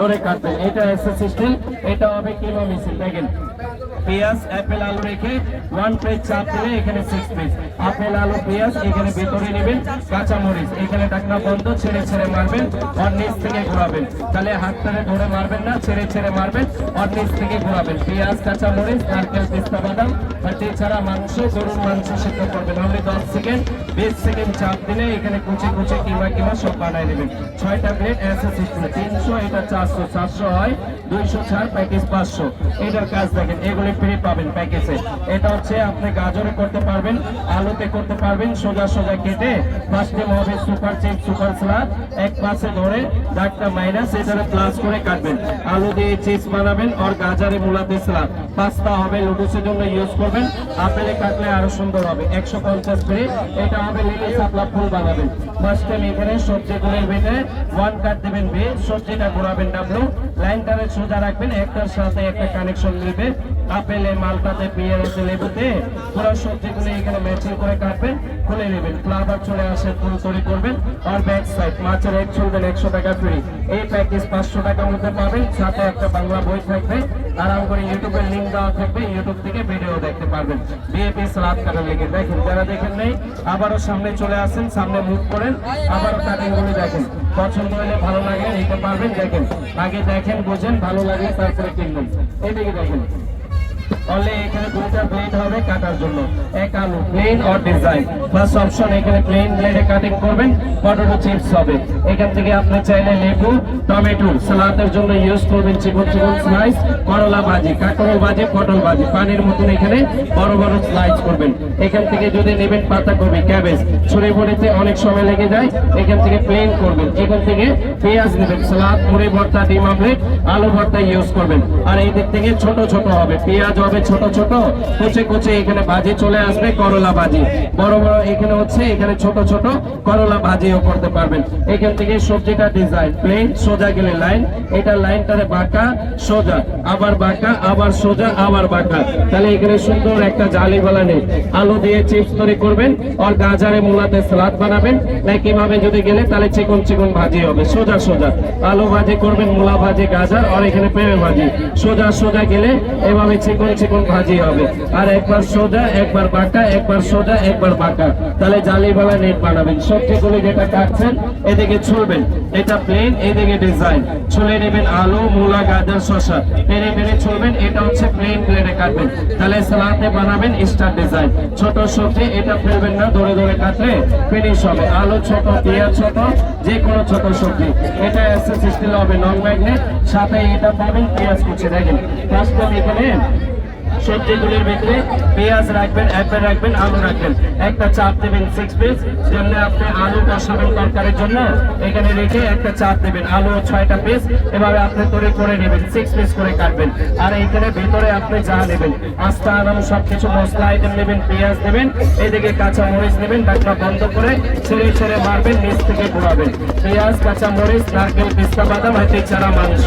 ধরে কাটবেন। এটা এসএস সিস্টেম এটা হবে কিলো মিছিল দেখেন। পেঁয়াজ, অ্যাপেল, আলু রেখে ওয়ান প্লেট চাপ দিলে এখানে সিক্স পিস আপেল, আলু, পেঁয়াজ এখানে ভেতরে নেবেন কাঁচা মরিচ এখানে ডাকনা বন্ধ, ছেড়ে ছেড়ে মারবেন আর নিচ থেকে ঘোরাবেন। তাহলে হাতটারে ধরে মারবেন না, ছেড়ে ছেড়ে মারবেন আর নিচ থেকে ঘোরাবেন। পেঁয়াজ কাঁচা মরিচ নারকেল পিস্তা বাদাম আর এছাড়া মাংস, গরুর মাংস সিদ্ধ করবেন। অনলি দশ সেকেন্ড বিশ সেকেন্ড চাপ দিলে এখানে কুচি কুচি কিংবা কিংবা সব বানায় নেবেন। ছয়টা প্লেট এসএস সিস্টেম তিনশো, এটা চারশো চারশো হয়, দুইশো ছাড় প্যাকেজ পাঁচশো। এটার কাজ দেখেন, এগুলি ফ্রি পাবেন প্যাকেজে। এটা হচ্ছে আপনি গাজরে করতে পারবেন, আলুতে করতে পারবেন, সোজা সোজা কেটে ফার্স্টে হবে সুপার চিপ সুপার স্লাদ এক পাশে ধরে দাগটা মাইনাস এটারে প্লাস করে কাটবেন। আলু দিয়ে চিপস বানাবেন আর গাজারে মূলাতে স্লাদ পাস্তা হবে লুডুসের জন্য ইউজ করবেন। আপেলে কাটলে আরও সুন্দর হবে। একশো পঞ্চাশ করে এটা হবে লিলি সাপলা ফুল বানাবেন। ফার্স্ট টাইম এখানে সবজিগুলোর ভেতরে ওয়ান কাট দেবেন বে সবজিটা ঘোরাবেন ডাব্লু লাইন লাইনটারে সোজা রাখবেন, একটার সাথে একটা কানেকশন মিলবে আপেলে, মালটাতে পেঁয়াজে লেবুতে, পুরো সবজিগুলো এখানে ম্যাচিং করে কাটবেন, খুলে নেবেন। ফ্লাভার চলে আসে, ফুল তৈরি করবেন, আর ব্যাক সাইড মাছের এক চলবেন একশো টাকা ফ্রি এই প্যাকেজ পাঁচশো টাকার মধ্যে পাবেন, সাথে একটা বাংলা বই থাকবে। আরাম করে ইউটিউবের লিঙ্ক দেওয়া থাকবে ইউটিউব থেকে পারবেন বিএপি সালাদ কাটা লেগে, দেখেন, যারা দেখেন নেই, আবারও সামনে চলে আসেন, সামনে মুখ করেন, আবারও কাটিংগুলি দেখেন। পছন্দ হলে ভালো লাগে, নিতে পারবেন, দেখেন। আগে দেখেন, বোঝেন, ভালো লাগে, তারপরে কিনবেন। এদিকে দেখেন। অনলি এখানে দুইটা ব্লেড হবে কাটার জন্য। এক আলু plain or design plus option এখানে প্লেন ব্লেডে কাটিং করবেন। পটেটো চিপস হবে। এখান থেকে আপনি চাইলে লেবু, টমেটো সালাদের জন্য ইউজ করবেন চিকন চিকন স্লাইস করলা ভাজি, কাঁকরোল ভাজি, পটল ভাজি। পানির মতন এখানে বড় বড় স্লাইস করবেন। এখান থেকে যদি নেবেন পাতাকপি ক্যাবেজ ছুরি বড়িতে অনেক সময় লেগে যায়। এখান থেকে প্লেন করবেন। এখান থেকে পেঁয়াজ নেবেন। সালাদ, মুড়ি ভর্তা, ডিম আমলেট আলু ভর্তা ইউজ করবেন। আর এই দিক থেকে ছোট ছোট হবে। পেঁয়াজ হবে ছোট ছোট। কুচে কুচে এখানে ভাজি চলে আসবে, করলা ভাজি বড় বড় এখানে হচ্ছে, এখানে ছোট ছোট করলা ভাজিও করতে পারবেন। এখান থেকে সবজিটা ডিজাইন প্লেন সোজা গেলে লাইন এটা লাইনটারে বাঁকা, সোজা। আবার বাঁকা, আবার সোজা, আবার বাঁকা। তাহলে এখানে সুন্দর একটা জালি জালিওয়ালা নেই। আলু দিয়ে চিপস তৈরি করবেন, আর গাজারে মূলাতে সালাদ বানাবেন। না কীভাবে যদি গেলে, তাহলে চিকন চিকন ভাজি হবে। সোজা সোজা। আলু ভাজি করবেন, মূলা ভাজি, গাজর, আর এখানে পেঁপে ভাজি। সোজা সোজা গেলে এভাবে চিকন চিকন ভাজি হবে। আর একবার সোজা, একবার বাঁকা, একবার সোজা, একবার বাঁকা। তাহলে জালিওয়ালা নেট বানাবেন। সবজিগুলো যেটা কাটছেন, এদিকে ছুলবেন। এটা প্লেন এদিকে ডিজাইন ছুলে নেবেন আলু, মূলা, গাজর, শসা। পেরে পেরে ছুলবেন, এটা হচ্ছে প্লেন প্লেনে কাটবেন। তাহলে সালাতে বানাবেন স্টার ডিজাইন ছোট সবজি, এটা ফেলবেন না, ধরে ধরে কাটলে ফিনিশ হবে। আলু ছোট, পেঁয়াজ ছোট যে কোনো ছোট সবজি। এটা এসএস স্টিল হবে নন ম্যাগনেট সাথে এটা পাবেন পেঁয়াজ কুচি। দেখেন ফার্স্ট এখানে সবজিগুলির ভিতরে পেঁয়াজ রাখবেন, অ্যাপেল রাখবেন, আলু রাখবেন। একটা চাপ দেবেন সিক্স পিস যেমন আপনি আলু বসাবেন তরকারির জন্য, এখানে রেখে একটা চাপ দেবেন। আলু ছয়টা পিস এভাবে আপনি তৈরি করে নেবেন সিক্স পিস করে কাটবেন। আর এখানে ভেতরে আপনি যা নেবেন, আস্তা, আনাম সবকিছু, মশলা আইটেম নেবেন, পেঁয়াজ নেবেন, এদিকে কাঁচা মরিচ নেবেন ডাকটা বন্ধ করে ছেড়ে ছেড়ে মারবেন, নিচ থেকে ঘোরাবেন। পেঁয়াজ, কাঁচা মরিচ, নারকেল, পিস্তা, বাদাম, হাতে ছাড়া মাংস।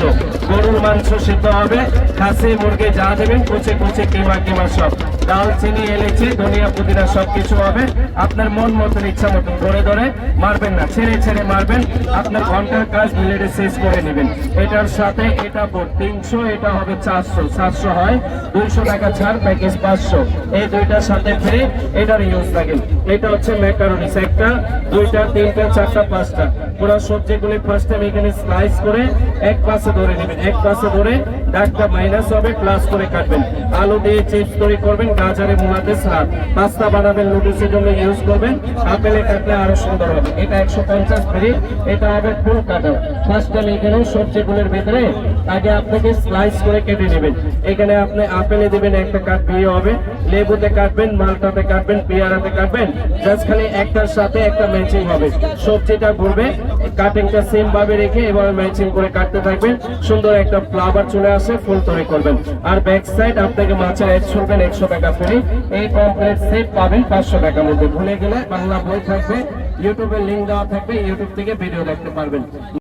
গরুর মাংস সিদ্ধ হবে, খাসি, মুরগি যা দেবেন, কুচে কুচে, কিমা কিমা সব। ডাল, চিনি এলেচি ধনিয়া পুদিনা সব কিছু হবে। আপনার মন মতন ইচ্ছা মতন ধরে ধরে মারবেন না। ছেড়ে ছেড়ে মারবেন। আপনার ঘণ্টার কাজ মিলেটে শেষ করে নেবেন। এটার সাথে এটা তিনশো, এটা হবে চারশো। সাতশো হয়, দুইশো টাকা ছাড়, প্যাকেজ পাঁচশো। এই দুইটার সাথে ফ্রি, এটার ইউজ থাকেন এটা হচ্ছে ম্যাকারনিস একটা দুইটা, তিনটা, চারটা, পাঁচটা। পুরো সবজিগুলি ফার্স্ট টাইম এখানে স্লাইস করে এক পাশে ধরে নেবেন। এক পাশে ধরে ডাকটা মাইনাস হবে প্লাস করে কাটবেন। আলু দিয়ে চিপস তৈরি করবেন গাজারে মূলাতে স্লাদ পাস্তা বানাবেন নুডলসের জন্য ইউজ করবেন। আপেলে কাটলে আরও সুন্দর হবে। এটা একশো পঞ্চাশ ফ্রি এটা হবে ফুল কাটা। ফার্স্ট এখানে সবজিগুলোর ভেতরে। আগে আপনাকে স্লাইস করে কেটে নেবেন। এখানে আপনি আপেলে দেবেন একটা কাট বিয়ে হবে। লেবুতে কাটবেন, মালটাতে কাটবেন, পেয়ারাতে কাটবেন। জাস্ট খালি একটার সাথে একটা ম্যাচিং হবে। সবজিটা ঘুরবে। কাটিংটা সেম ভাবে রেখে এভাবে ম্যাচিং করে কাটতে থাকবেন। সুন্দর একটা ফ্লাভার চলে আসে, ফুল তৈরি করবেন। আর ব্যাক সাইড আপনাকে মাছের এড শুনবেন একশো টাকা ফ্রি। এই কমপ্লিট সেট পাবেন পাঁচশো টাকার মধ্যে। ভুলে গেলে বাংলা বই থাকবে, ইউটিউবের লিঙ্ক দেওয়া থাকবে, ইউটিউব থেকে ভিডিও দেখতে পারবেন।